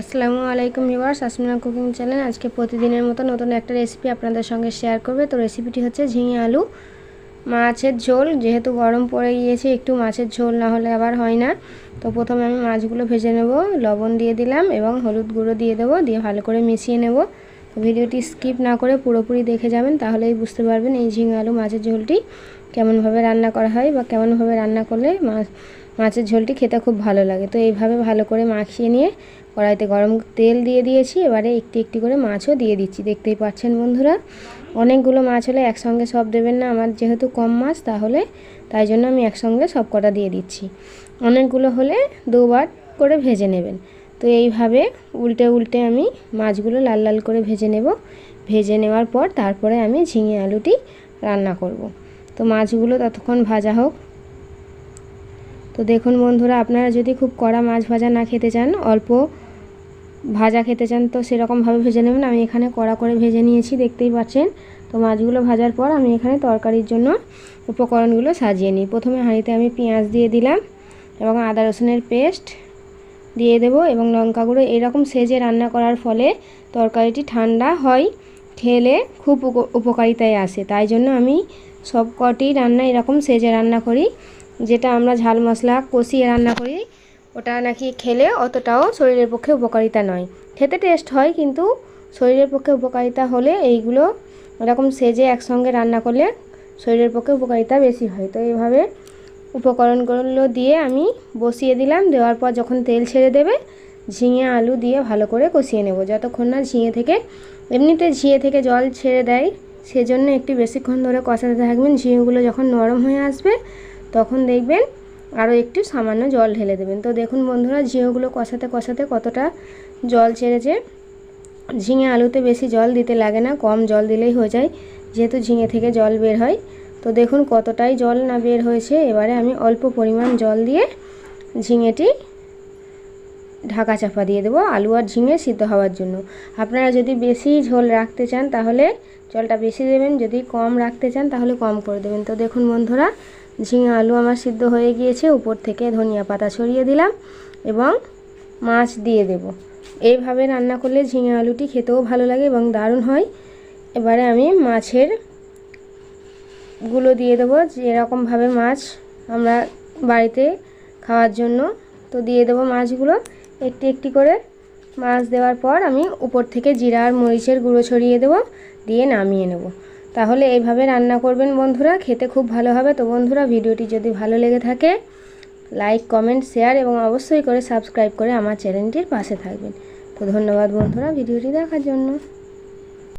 আসসালামু আলাইকুম viewers, Asmina cooking channel. আজকে প্রতিদিনের মতো নতুন একটা রেসিপি আপনাদের সঙ্গে শেয়ার করবে। তো রেসিপিটি হচ্ছে ঝিঙে আলু, মাছের ঝোল। যেহেতু গরম পড়ে গিয়েছে, একটু মাছের ঝোল না হলে আবার হয় না। তো প্রথমে আমি মাছগুলো ভেজে নেব, লবণ দিয়ে দিলাম এবং হলুদ গুঁড়ো দিয়ে দেবো, দিয়ে ভালো করে মিশিয়ে নেব। ভিডিওটি স্কিপ না করে পুরোপুরি দেখে যাবেন, তাহলেই বুঝতে পারবেন এই ঝিঙে আলু মাছের ঝোলটি কেমনভাবে রান্না করা হয় বা কেমনভাবে রান্না করলে মাছ, মাছের ঝোলটি খেতে খুব ভালো লাগে। তো এইভাবে ভালো করে মাখিয়ে নিয়ে কড়াইতে গরম তেল দিয়ে দিয়েছি, এবারে একটি একটি করে মাছও দিয়ে দিচ্ছি। দেখতেই পাচ্ছেন বন্ধুরা, অনেকগুলো মাছ হলে একসঙ্গে সব দেবেন না, আমার যেহেতু কম মাছ, তাহলে তাই জন্য আমি একসঙ্গে সব কটা দিয়ে দিচ্ছি। অনেকগুলো হলে দুবার করে ভেজে নেবেন। তো এইভাবে উল্টে উল্টে আমি মাছগুলো লাল লাল করে ভেজে নেব। ভেজে নেওয়ার পর তারপরে আমি ঝিঙে আলুটি রান্না করব। তো মাছগুলো ততক্ষণ ভাজা হোক। তো দেখুন বন্ধুরা, আপনারা যদি খুব কড়া মাছ ভাজা না খেতে চান, অল্প ভাজা খেতে চান, তো সেরকমভাবে ভেজে নেবেন। আমি এখানে কড়া করে ভেজে নিয়েছি, দেখতেই পাচ্ছেন। তো মাছগুলো ভাজার পর আমি এখানে তরকারির জন্য উপকরণগুলো সাজিয়ে নিই। প্রথমে হাঁড়িতে আমি পেঁয়াজ দিয়ে দিলাম এবং আদা রসুনের পেস্ট দিয়ে দেব এবং লঙ্কা গুঁড়ো এরকম সেজে রান্না করার ফলে তরকারিটি ঠান্ডা হয়, খেলে খুব উপকারিতায় আসে। তাই জন্য আমি সব কটি রান্না এরকম সেজে রান্না করি, যেটা আমরা ঝাল মশলা কষিয়ে রান্না করি, ওটা নাকি খেলে অতটাও শরীরের পক্ষে উপকারিতা নয়। খেতে টেস্ট হয়, কিন্তু শরীরের পক্ষে উপকারিতা হলে এইগুলো এরকম সেজে একসঙ্গে রান্না করলে শরীরের পক্ষে উপকারিতা বেশি হয়। তো এইভাবে উপকরণগুলো দিয়ে আমি বসিয়ে দিলাম। দেওয়ার পর যখন তেল ছেড়ে দেবে, ঝিঙে আলু দিয়ে ভালো করে কষিয়ে নেব। যতক্ষণ না ঝিঙে থেকে, এমনিতে ঝিঙে থেকে জল ছেড়ে দেয়, সেজন্য একটু বেশিক্ষণ ধরে কষাতে থাকবেন। ঝিঙেগুলো যখন নরম হয়ে আসবে, তখন দেখবেন আরও একটু সামান্য জল ঢেলে দেবেন। তো দেখুন বন্ধুরা, ঝিঙেগুলো কষাতে কষাতে কতটা জল ছেড়েছে। ঝিঙে আলুতে বেশি জল দিতে লাগে না, কম জল দিলেই হয়ে যায়। যেহেতু ঝিঙে থেকে জল বের হয় তো দেখুন কতটাই জল না বের হয়েছে। এবারে আমি অল্প পরিমাণ জল দিয়ে ঝিঙেটি ঢাকা চাপা দিয়ে দেবো আলু আর ঝিঙে সিদ্ধ হওয়ার জন্য। আপনারা যদি বেশি ঝোল রাখতে চান তাহলে জলটা বেশি দেবেন, যদি কম রাখতে চান তাহলে কম করে দেবেন। তো দেখুন বন্ধুরা, ঝিঙে আলু আমার সিদ্ধ হয়ে গিয়েছে, উপর থেকে ধনিয়া পাতা ছড়িয়ে দিলাম এবং মাছ দিয়ে দেব। এইভাবে রান্না করলে ঝিঙে আলুটি খেতেও ভালো লাগে এবং দারুণ হয়। এবারে আমি মাছের গুলো দিয়ে দেবো যেরকমভাবে মাছ আমরা বাড়িতে খাওয়ার জন্য। তো দিয়ে দেবো মাছগুলো। একটি একটি করে মাছ দেওয়ার পর আমি উপর থেকে জিরা আর মরিচের গুঁড়ো ছড়িয়ে দেবো, দিয়ে নামিয়ে নেব। তাহলে এইভাবে রান্না করবেন বন্ধুরা, খেতে খুব ভালো হবে। তো বন্ধুরা, ভিডিওটি যদি ভালো লেগে থাকে, লাইক, কমেন্ট, শেয়ার এবং অবশ্যই করে সাবস্ক্রাইব করে আমার চ্যানেলটির পাশে থাকবেন। তো ধন্যবাদ বন্ধুরা ভিডিওটি দেখার জন্য।